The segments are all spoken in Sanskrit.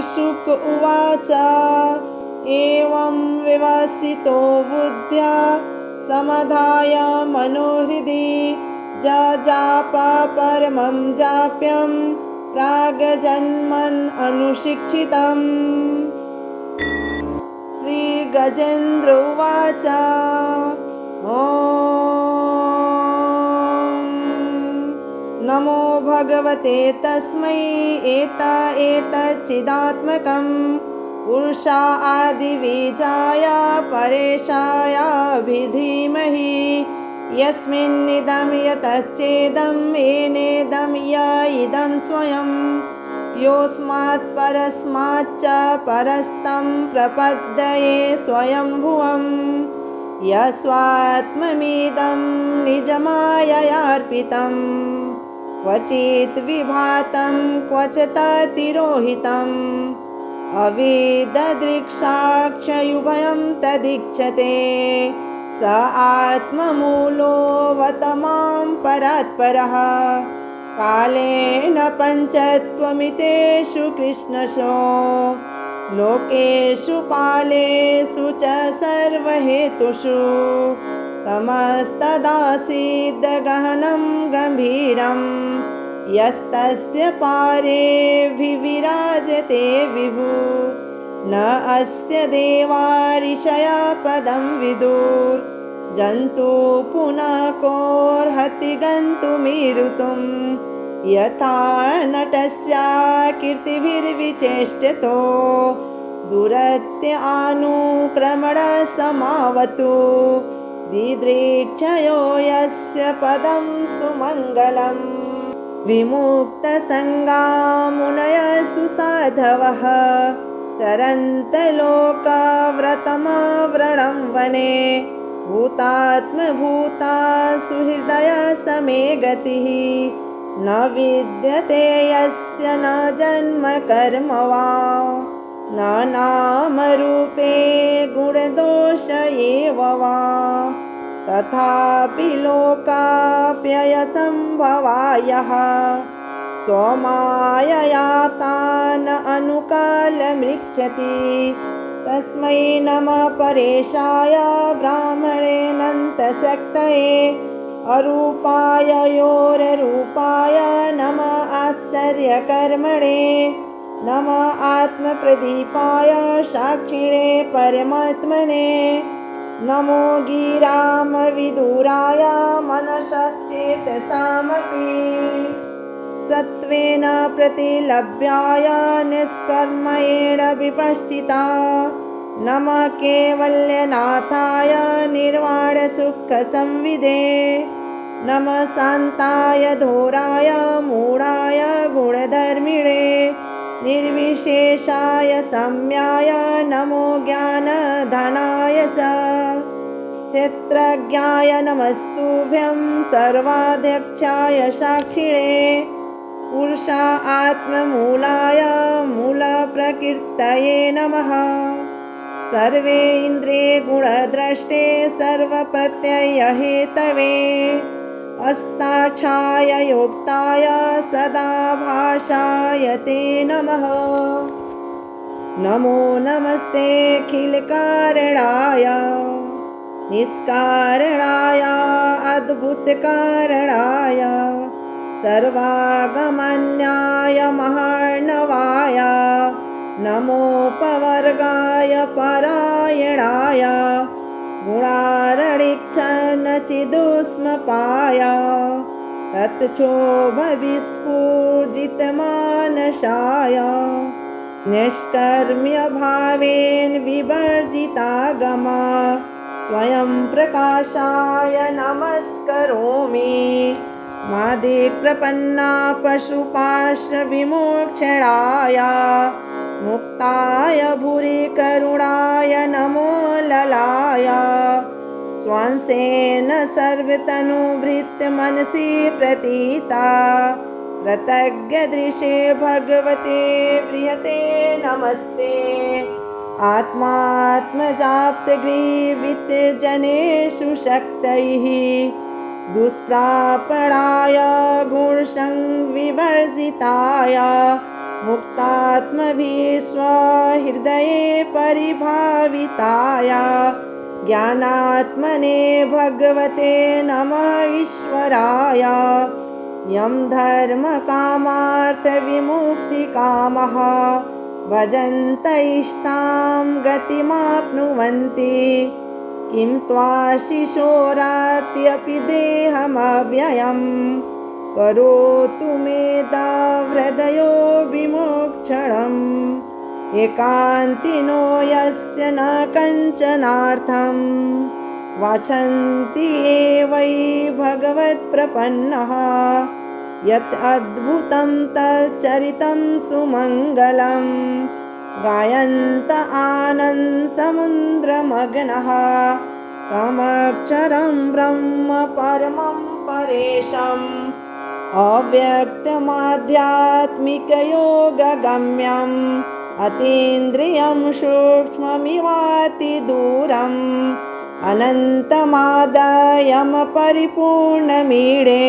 श्रीशुक उवाच। एवं विवसितो बुद्ध्या समधाय मनोहृदि। जाप परमं जाप्यं प्रागजन्मन् अनुशिक्षितम्। श्रीगजेन्द्र उवाच भगवते तस्मै एत एतच्चिदात्मकं पुरुषा आदिबीजाय परेशायाभिधीमहि यस्मिन्निदं यतश्चेदं येनेदं य इदं स्वयं। योऽस्मात् परस्माच्च परस्तं प्रपद्यये स्वयंभुवम् यस्वात्ममिदं निजमाययार्पितम् क्वचित् विभातं क्वच तिरोहितम्। अविददृक्षाक्षयुभयं तदिच्छते। स आत्ममूलोऽवतमां परात्परः। कालेन पञ्चत्वमितेषु कृष्णशो। लोकेषु पालेषु च सर्वहेतुषु। तमस्तदासीद्गहनं गम्भीरं यस्तस्य पारे विविराजते विभु। न अस्य देवारिषयापदं विदुर्जन्तु पुनः कोर्हति गन्तुमीरुतुं यथा नटस्या कीर्तिभिर्विचेष्टतो। दुरत्य अनुक्रमणसमावतु दिदृक्षयो यस्य पदं सुमङ्गलम् विमुक्तसङ्गामुनयसु साधवः चरन्तलोकाव्रतमाव्रणं वने भूतात्मभूता सुहृदयसमे गतिः न विद्यते यस्य न जन्म कर्म वा। न नामरूपे गुणदोष एव वा तथापि लोकाप्ययसम्भवायः। सोमाययातान् अनुकालमृच्छति। तस्मै नमः परेशाय ब्राह्मणेनन्तशक्तये अरूपाय योररूपाय नम आश्चर्यकर्मणे। नम आत्मप्रदीपाय साक्षिणे परमात्मने नमो गिरामविदुराय मनसश्चेतसामपि सत्त्वेन प्रतिलभ्याय निष्कर्मयेण विपश्चिता। नमः केवल्यनाथाय निर्वाणसुखसंविदे। नमः शान्ताय धोराय मूढाय गुणधर्मिणे निर्विशेषाय सम्याय नमो ज्ञानधनाय च। चित्रज्ञाय नमस्तुभ्यं सर्वाध्यक्षाय साक्षिणे। पुरुषा आत्ममूलाय मूलप्रकीर्तये नमः। सर्वे इन्द्रिये गुणद्रष्टे सर्वप्रत्ययहेतवे अस्ताक्षाय योक्ताय सदा भाषाय ते नमः। नमो नमस्तेऽखिलकारणाय निष्कारणाय अद्भुतकारणाय सर्वागमन्याय महार्णवाय नमोपवर्गाय परायणाय गुणारणिक्षन्नचिदुष्मपाय तत्क्षोभविस्फुजितमानसाय निष्कर्म्यभावेन विवर्जितागमा स्वयं प्रकाशाय नमस्करोमि। मादिप्रपन्ना पशुपाशविमोक्षणाय मुक्ताय भूरि करुणाय नमो ललाय। स्वांसेन सर्वतनुभृत्यमनसि प्रतीता। कृतज्ञदृशे भगवते प्रियते नमस्ते। आत्मात्मजाप्तगृहीवितजनेषु शक्तैः। दुष्प्रापणाय गुणसंविवर्जिताय मुक्तात्मभिस्वहृदये परिभाविताय ज्ञानात्मने भगवते नमः ईश्वराय। यं धर्मकामार्थविमुक्तिकामः भजन्त इष्टां गतिमाप्नुवन्ति। किं त्वाशिशोरात्यपि देहमव्ययम् करोतु मेदाहृदयो विमोक्षणम्। एकान्तिनो यस्य न कञ्चनार्थं वाचन्ति एवै भगवत्प्रपन्नः। यत् अद्भुतं तच्चरितं सुमङ्गलं गायन्त आनन्दसमुद्रमग्नः तमक्षरं ब्रह्म परमं परेशम् अव्यक्तमाध्यात्मिकयोगगम्यम् अतीन्द्रियं सूक्ष्ममिवातिदूरम् अनन्तमादायमपरिपूर्णमीडे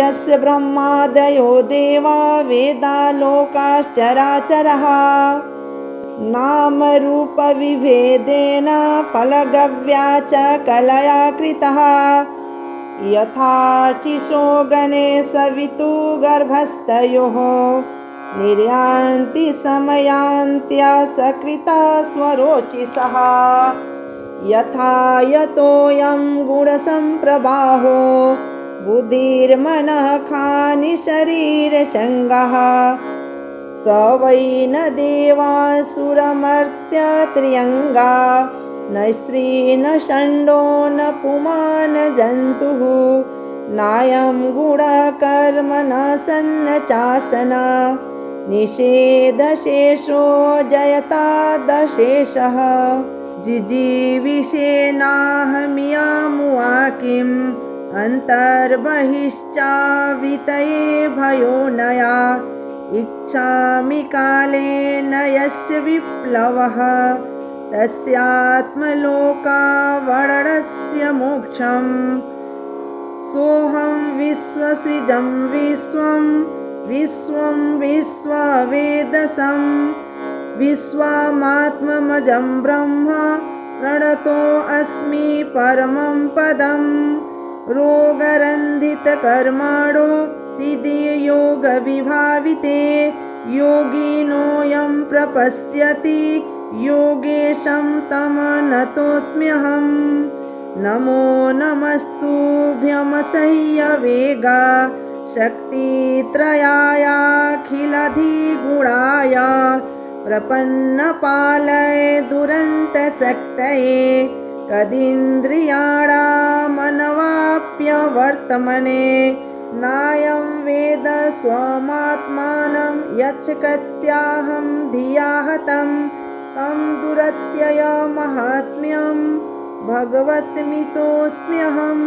यस्य ब्रह्मादयो देवा वेदालोकाश्चराचरः नामरूपविभेदेन फलगव्या च कलया कृतः यथा चिशोगणे सवितु निर्यान्ति समयान्त्या सकृता स्वरोचिसः यथा यतोऽयं गुणसम्प्रबाहो बुद्धिर्मनः खानि शरीरशङ्गः। स वै न देवासुरमर्त्यत्र्यङ्गा न स्त्री न षण्डो न पुमान जन्तुः। नायं गुणकर्म न सन्न चासन। निषेधशेषो जयतादशेषः जिजीविषेनाहमियामुआ किम् अन्तर्बहिश्चावितये भयो नया। इच्छामि कालेन यस्य विप्लवः तस्यात्मलोकावर्णस्य मोक्षम्। सोऽहं विश्वसृजं विश्वं विश्वं विश्ववेदसं विश्वमात्ममजं ब्रह्म प्रणतोऽस्मि परमं पदम्। रोगरन्धितकर्माणो हृदययोगविभाविते। योगिनोऽयं प्रपश्यति योगेशं तमनतोऽस्म्यहं। नमो नमस्तुभ्यमसह्यवेगा शक्तित्रयायाखिलधिगुणाय। प्रपन्नपालय दुरन्तशक्तये। कदिन्द्रियाणामनवाप्यवर्तमने नायं वेद स्वमात्मानं यच्छकत्याहं धिया तं दुरत्ययमाहात्म्यं भगवत्मितोऽस्म्यहम्